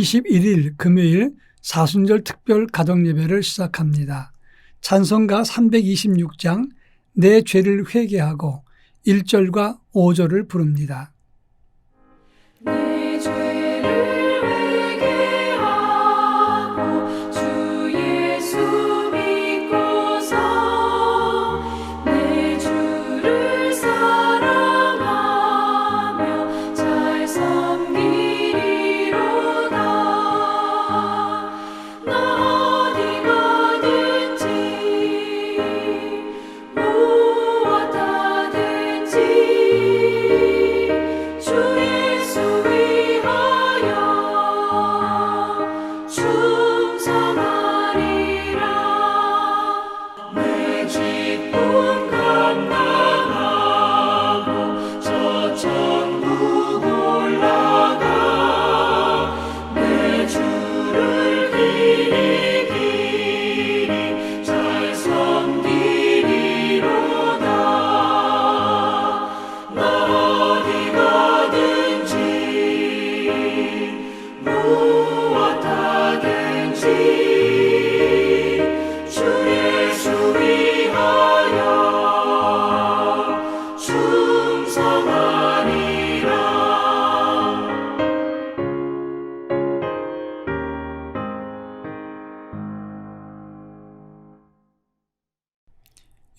3월 21일 금요일 사순절 특별 가정예배를 시작합니다. 찬송가 326장 내 죄를 회개하고 1절과 5절을 부릅니다.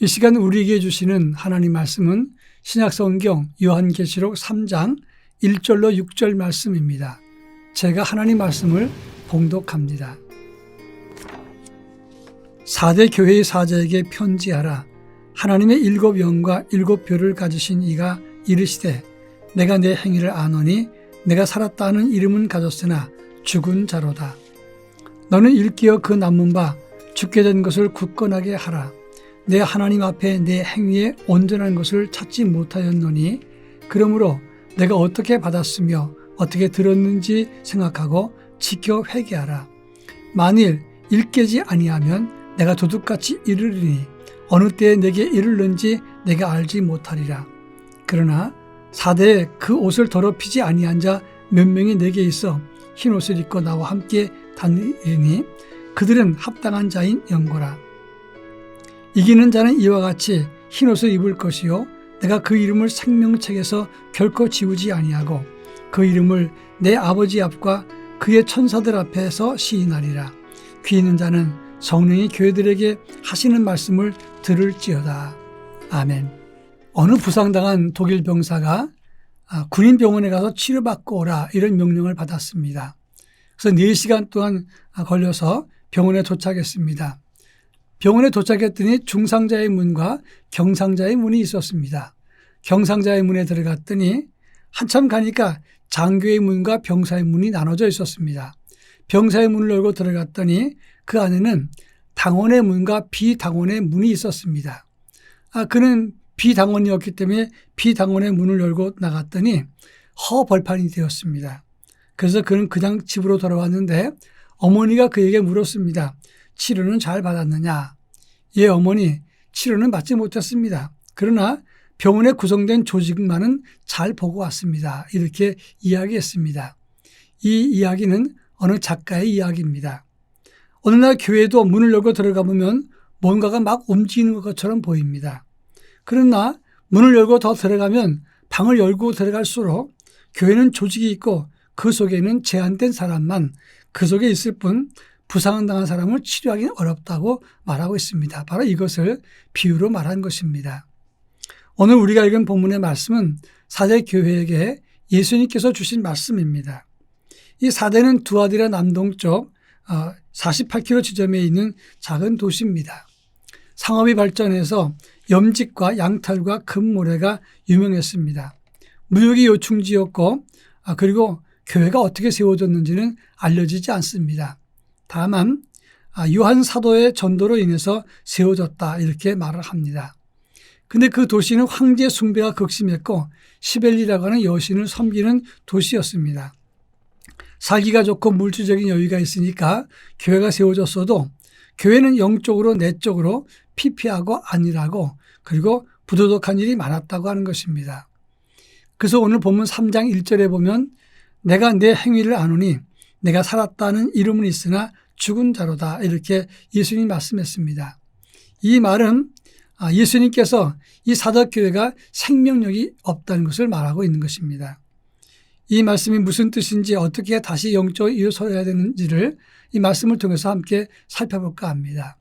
이 시간 우리에게 주시는 하나님 말씀은 신약성경 요한계시록 3장 1절로 6절 말씀입니다. 제가 하나님 말씀을 봉독합니다. 4대 교회의 사자에게 편지하라. 하나님의 일곱 영과 일곱 별을 가지신 이가 이르시되 내가 내 행위를 아노니 내가 살았다 하는 이름은 가졌으나 죽은 자로다. 너는 일깨어 그 남은 바 죽게 된 것을 굳건하게 하라. 내 하나님 앞에 내 행위에 온전한 것을 찾지 못하였노니 그러므로 내가 어떻게 받았으며 어떻게 들었는지 생각하고 지켜 회개하라. 만일 일깨지 아니하면 내가 도둑같이 이르리니 어느 때에 내게 이르는지 내가 알지 못하리라. 그러나 사대에 그 옷을 더럽히지 아니한 자 몇 명이 내게 있어 흰 옷을 입고 나와 함께 다니니 그들은 합당한 자인 영고라. 이기는 자는 이와 같이 흰 옷을 입을 것이요 내가 그 이름을 생명책에서 결코 지우지 아니하고 그 이름을 내 아버지 앞과 그의 천사들 앞에서 시인하리라. 귀 있는 자는 성령이 교회들에게 하시는 말씀을 들을지어다. 아멘. 어느 부상당한 독일 병사가 아, 군인 병원에 가서 치료받고 오라 이런 명령을 받았습니다. 그래서 4시간 동안 걸려서 병원에 도착했습니다. 병원에 도착했더니 중상자의 문과 경상자의 문이 있었습니다. 경상자의 문에 들어갔더니 한참 가니까 장교의 문과 병사의 문이 나눠져 있었습니다. 병사의 문을 열고 들어갔더니 그 안에는 당원의 문과 비당원의 문이 있었습니다. 아, 그는 비당원이었기 때문에 비당원의 문을 열고 나갔더니 허벌판이 되었습니다. 그래서 그는 그냥 집으로 돌아왔는데 어머니가 그에게 물었습니다. 치료는 잘 받았느냐? 예, 어머니, 치료는 받지 못했습니다. 그러나 병원에 구성된 조직만은 잘 보고 왔습니다. 이렇게 이야기했습니다. 이 이야기는 어느 작가의 이야기입니다. 어느 날 교회도 문을 열고 들어가 보면 뭔가가 막 움직이는 것처럼 보입니다. 그러나 문을 열고 더 들어가면 방을 열고 들어갈수록 교회는 조직이 있고 그 속에는 제한된 사람만 그 속에 있을 뿐 부상당한 사람을 치료하기 어렵다고 말하고 있습니다. 바로 이것을 비유로 말한 것입니다. 오늘 우리가 읽은 본문의 말씀은 사대 교회에게 예수님께서 주신 말씀입니다. 이 사대는 두아디라 남동쪽 48km 어, 지점에 있는 작은 도시입니다. 상업이 발전해서 염직과 양털과 금모래가 유명했습니다. 무역이 요충지였고 아, 그리고 교회가 어떻게 세워졌는지는 알려지지 않습니다. 다만 아, 요한 사도의 전도로 인해서 세워졌다 이렇게 말을 합니다. 근데 그 도시는 황제 숭배가 극심했고 시벨리라고 하는 여신을 섬기는 도시였습니다. 살기가 좋고 물질적인 여유가 있으니까 교회가 세워졌어도 교회는 영적으로 내적으로 피폐하고 안일하고 그리고 부도덕한 일이 많았다고 하는 것입니다. 그래서 오늘 본문 3장 1절에 보면 내가 내 행위를 아노니 내가 살았다는 이름은 있으나 죽은 자로다. 이렇게 예수님이 말씀했습니다. 이 말은 아, 예수님께서 이 사도교회가 생명력이 없다는 것을 말하고 있는 것입니다. 이 말씀이 무슨 뜻인지 어떻게 다시 영적으로 일어서야 되는지를 이 말씀을 통해서 함께 살펴볼까 합니다.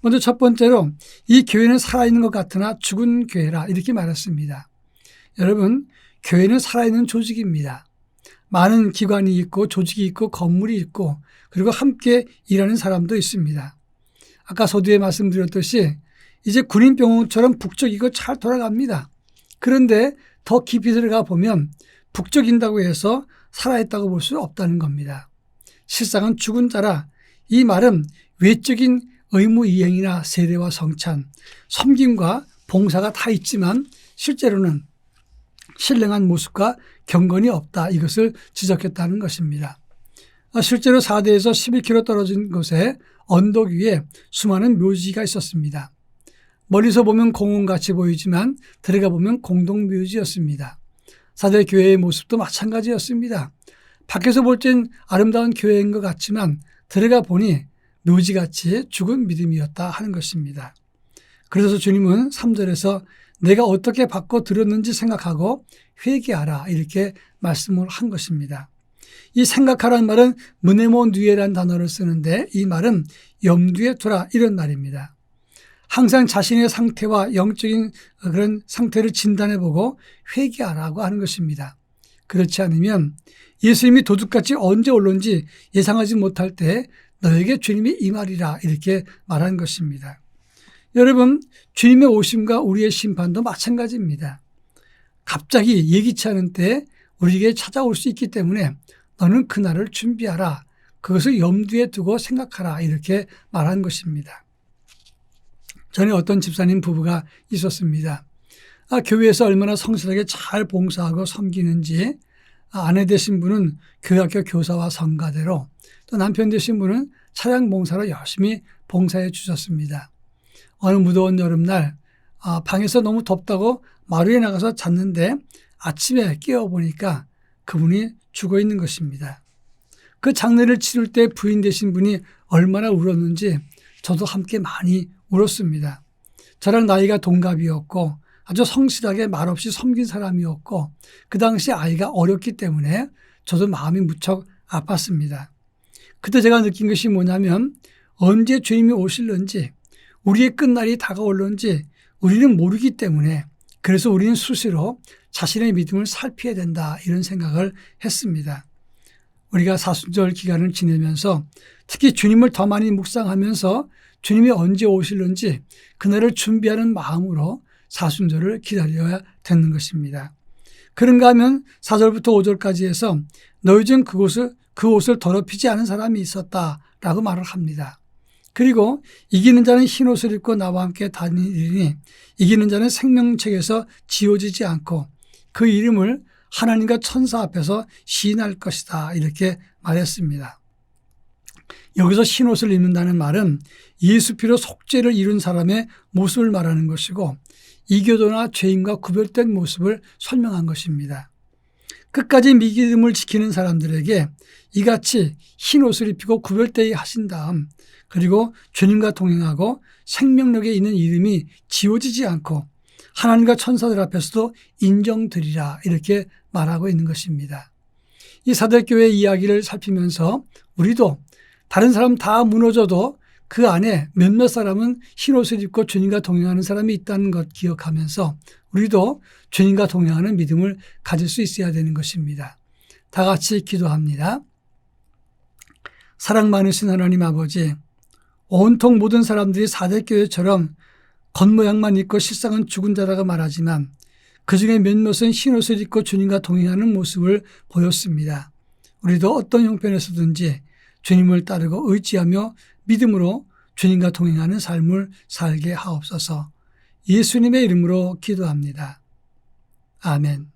먼저 첫 번째로 이 교회는 살아있는 것 같으나 죽은 교회라 이렇게 말했습니다. 여러분, 교회는 살아있는 조직입니다. 많은 기관이 있고 조직이 있고 건물이 있고 그리고 함께 일하는 사람도 있습니다. 아까 서두에 말씀드렸듯이 이제 군인병원처럼 북적이고 잘 돌아갑니다. 그런데 더 깊이 들어가 보면 북적인다고 해서 살아있다고 볼 수 없다는 겁니다. 실상은 죽은 자라 이 말은 외적인 의무 이행이나 세례와 성찬, 섬김과 봉사가 다 있지만 실제로는 신령한 모습과 경건이 없다 이것을 지적했다는 것입니다. 아, 실제로 4대에서 11km 떨어진 곳에 언덕 위에 수많은 묘지가 있었습니다. 멀리서 보면 공원같이 보이지만 들어가 보면 공동묘지였습니다. 4대 교회의 모습도 마찬가지였습니다. 밖에서 볼 땐 아름다운 교회인 것 같지만 들어가 보니 묘지같이 죽은 믿음이었다 하는 것입니다. 그래서 주님은 3절에서 내가 어떻게 바꿔 들었는지 생각하고 회개하라 이렇게 말씀을 한 것입니다. 이 생각하라는 말은 문에모 누에란 단어를 쓰는데 이 말은 염두에 두라 이런 말입니다. 항상 자신의 상태와 영적인 그런 상태를 진단해보고 회개하라고 하는 것입니다. 그렇지 않으면 예수님이 도둑같이 언제 올런지 예상하지 못할 때 너에게 주님이 이 말이라 이렇게 말한 것입니다. 여러분, 주님의 오심과 우리의 심판도 마찬가지입니다. 갑자기 예기치 않은 때 우리에게 찾아올 수 있기 때문에 너는 그날을 준비하라. 그것을 염두에 두고 생각하라. 이렇게 말한 것입니다. 전에 어떤 집사님 부부가 있었습니다. 아, 교회에서 얼마나 성실하게 잘 봉사하고 섬기는지 아, 아내 되신 분은 교회학교 교사와 성가대로 또 남편 되신 분은 차량 봉사로 열심히 봉사해 주셨습니다. 어느 무더운 여름날 아, 방에서 너무 덥다고 마루에 나가서 잤는데 아침에 깨어 보니까 그분이 죽어 있는 것입니다. 그 장례를 치를 때 부인 되신 분이 얼마나 울었는지 저도 함께 많이 울었습니다. 저랑 나이가 동갑이었고 아주 성실하게 말없이 섬긴 사람이었고 그 당시 아이가 어렸기 때문에 저도 마음이 무척 아팠습니다. 그때 제가 느낀 것이 뭐냐면 언제 주님이 오실런지 우리의 끝날이 다가올런지 우리는 모르기 때문에 그래서 우리는 수시로 자신의 믿음을 살펴야 된다 이런 생각을 했습니다. 우리가 사순절 기간을 지내면서 특히 주님을 더 많이 묵상하면서 주님이 언제 오실는지 그날을 준비하는 마음으로 사순절을 기다려야 되는 것입니다. 그런가 하면 4절부터 5절까지 해서 너희 중 그곳을 그 옷을 더럽히지 않은 사람이 있었다 라고 말을 합니다. 그리고 이기는 자는 흰 옷을 입고 나와 함께 다니리니 이기는 자는 생명책에서 지워지지 않고 그 이름을 하나님과 천사 앞에서 시인할 것이다. 이렇게 말했습니다. 여기서 흰 옷을 입는다는 말은 예수 피로 속죄를 이룬 사람의 모습을 말하는 것이고 이교도나 죄인과 구별된 모습을 설명한 것입니다. 끝까지 믿음을 지키는 사람들에게 이같이 흰 옷을 입히고 구별되게 하신 다음 그리고 주님과 동행하고 생명력에 있는 이름이 지워지지 않고 하나님과 천사들 앞에서도 인정드리라 이렇게 말하고 있는 것입니다. 이 사대교회 이야기를 살피면서 우리도 다른 사람 다 무너져도 그 안에 몇몇 사람은 흰옷을 입고 주님과 동행하는 사람이 있다는 것 기억하면서 우리도 주님과 동행하는 믿음을 가질 수 있어야 되는 것입니다. 다 같이 기도합니다. 사랑 많으신 하나님 아버지, 온통 모든 사람들이 사대교회처럼 겉모양만 입고 실상은 죽은 자라고 말하지만 그 중에 몇몇은 흰옷을 입고 주님과 동행하는 모습을 보였습니다. 우리도 어떤 형편에서든지 주님을 따르고 의지하며 믿음으로 주님과 동행하는 삶을 살게 하옵소서 예수님의 이름으로 기도합니다. 아멘.